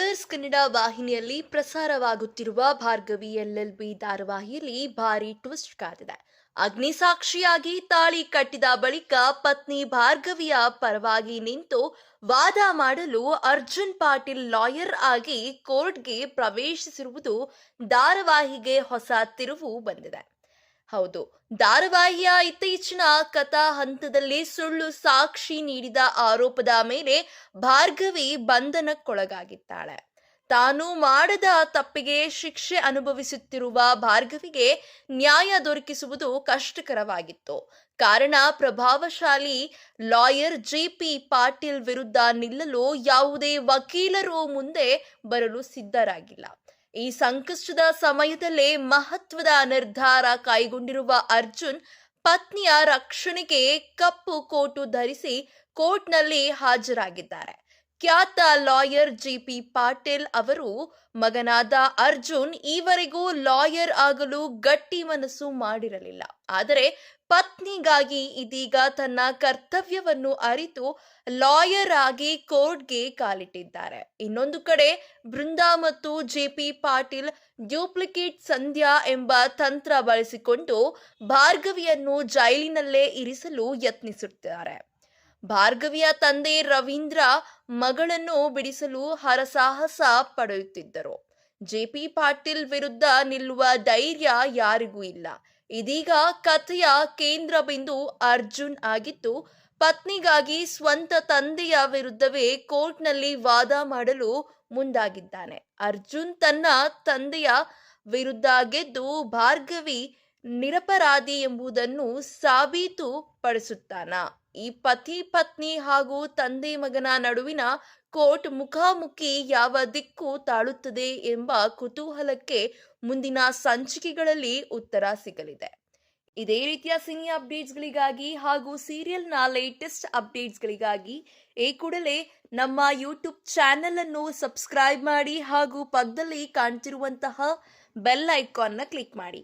Colours Kannada ವಾಹಿನಿಯಲ್ಲಿ ಪ್ರಸಾರವಾಗುತ್ತಿರುವ Bhargavi LLB ಧಾರಾವಾಹಿಯಲ್ಲಿ ಭಾರಿ ಟ್ವಿಸ್ಟ್ ಕಾದಿದೆ. ಅಗ್ನಿಸಾಕ್ಷಿಯಾಗಿ ತಾಳಿ ಕಟ್ಟಿದ ಬಳಿಕ ಪತ್ನಿ ಭಾರ್ಗವಿಯ ಪರವಾಗಿ ನಿಂತು ವಾದ ಮಾಡಲು ಅರ್ಜುನ್ ಪಾಟೀಲ್ ಲಾಯರ್ ಆಗಿ ಕೋರ್ಟ್ಗೆ ಪ್ರವೇಶಿಸಿರುವುದು ಧಾರಾವಾಹಿಗೆ ಹೊಸ ತಿರುವು ಬಂದಿದೆ. ಹೌದು. ಧಾರಾವಾಹಿಯ ಇತ್ತೀಚಿನ ಕಥಾ ಹಂತದಲ್ಲಿ ಸುಳ್ಳು ಸಾಕ್ಷಿ ನೀಡಿದ ಆರೋಪದ ಮೇಲೆ ಭಾರ್ಗವಿ ಬಂಧನಕ್ಕೊಳಗಾಗಿದ್ದಾಳೆ. ತಾನು ಮಾಡದ ತಪ್ಪಿಗೆ ಶಿಕ್ಷೆ ಅನುಭವಿಸುತ್ತಿರುವ ಭಾರ್ಗವಿಗೆ ನ್ಯಾಯ ದೊರಕಿಸುವುದು ಕಷ್ಟಕರವಾಗಿತ್ತು. ಕಾರಣ, ಪ್ರಭಾವಶಾಲಿ ಲಾಯರ್ ಜೆಪಿ ಪಾಟೀಲ್ ವಿರುದ್ಧ ನಿಲ್ಲಲು ಯಾವುದೇ ವಕೀಲರು ಮುಂದೆ ಬರಲು ಸಿದ್ಧರಾಗಿಲ್ಲ. ಈ ಸಂಕಷ್ಟದ ಸಮಯದಲ್ಲೇ ಮಹತ್ವದ ನಿರ್ಧಾರ ಕೈಗೊಂಡಿರುವ ಅರ್ಜುನ್ ಪತ್ನಿಯ ರಕ್ಷಣೆಗೆ ಕಪ್ಪು ಕೋಟು ಧರಿಸಿ ಕೋರ್ಟ್ನಲ್ಲಿ ಹಾಜರಾಗಿದ್ದಾರೆ. ಖ್ಯಾತ ಲಾಯರ್ ಜಿ ಪಿ ಪಾಟೀಲ್ ಅವರು ಮಗನಾದ ಅರ್ಜುನ್ ಈವರೆಗೂ ಲಾಯರ್ ಆಗಲು ಗಟ್ಟಿ ಮನಸ್ಸು ಮಾಡಿರಲಿಲ್ಲ. ಆದರೆ ಪತ್ನಿಗಾಗಿ ಇದೀಗ ತನ್ನ ಕರ್ತವ್ಯವನ್ನು ಅರಿತು ಲಾಯರ್ ಆಗಿ ಕೋರ್ಟ್ಗೆ ಕಾಲಿಟ್ಟಿದ್ದಾರೆ. ಇನ್ನೊಂದು ಕಡೆ ಬೃಂದಾ ಮತ್ತು J P Patil duplicate Sandhya ಎಂಬ ತಂತ್ರ ಬಳಸಿಕೊಂಡು ಭಾರ್ಗವಿಯನ್ನು ಜೈಲಿನಲ್ಲೇ ಇರಿಸಲು ಯತ್ನಿಸುತ್ತಿದ್ದಾರೆ ಭಾರ್ಗವಿಯ ತಂದೆ ರವೀಂದ್ರ ಮಗಳನ್ನು ಬಿಡಿಸಲು ಹರಸಾಹಸ ಪಡೆಯುತ್ತಿದ್ದರು ಜೆಪಿ ಪಾಟೀಲ್ ವಿರುದ್ಧ ನಿಲ್ಲುವ ಧೈರ್ಯ ಯಾರಿಗೂ ಇಲ್ಲ. ಇದೀಗ ಕಥೆಯ ಕೇಂದ್ರ ಬಿಂದು ಅರ್ಜುನ್ ಆಗಿದ್ದು, ಪತ್ನಿಗಾಗಿ ಸ್ವಂತ ತಂದೆಯ ವಿರುದ್ಧವೇ ಕೋರ್ಟ್ನಲ್ಲಿ ವಾದ ಮಾಡಲು ಮುಂದಾಗಿದ್ದಾನೆ. ಅರ್ಜುನ್ ತನ್ನ ತಂದೆಯ ವಿರುದ್ಧ ಗೆದ್ದು ಭಾರ್ಗವಿ ನಿರಪರಾಧಿ ಎಂಬುದನ್ನು ಸಾಬೀತು ಪಡಿಸುತ್ತಾನ ಈ ಪತಿ ಪತ್ನಿ ಹಾಗೂ ತಂದೆ ಮಗನ ನಡುವಿನ ಕೋರ್ಟ್ ಮುಖಾಮುಖಿ ಯಾವ ದಿಕ್ಕು ತಾಳುತ್ತದೆ ಎಂಬ ಕುತೂಹಲಕ್ಕೆ ಮುಂದಿನ ಸಂಚಿಕೆಗಳಲ್ಲಿ ಉತ್ತರ ಸಿಗಲಿದೆ. ಇದೇ ರೀತಿಯ ಸಿನಿ ಅಪ್ಡೇಟ್ಸ್ಗಳಿಗಾಗಿ ಹಾಗೂ ಸೀರಿಯಲ್ನ ಲೇಟೆಸ್ಟ್ ಅಪ್ಡೇಟ್ಸ್ಗಳಿಗಾಗಿ ಈ ಕೂಡಲೇ ನಮ್ಮ ಯೂಟ್ಯೂಬ್ ಚಾನೆಲ್ ಅನ್ನು ಸಬ್ಸ್ಕ್ರೈಬ್ ಮಾಡಿ ಹಾಗೂ ಪಕ್ಕದಲ್ಲಿ ಕಾಣ್ತಿರುವಂತಹ ಬೆಲ್ ಐಕಾನ್ನ ಕ್ಲಿಕ್ ಮಾಡಿ.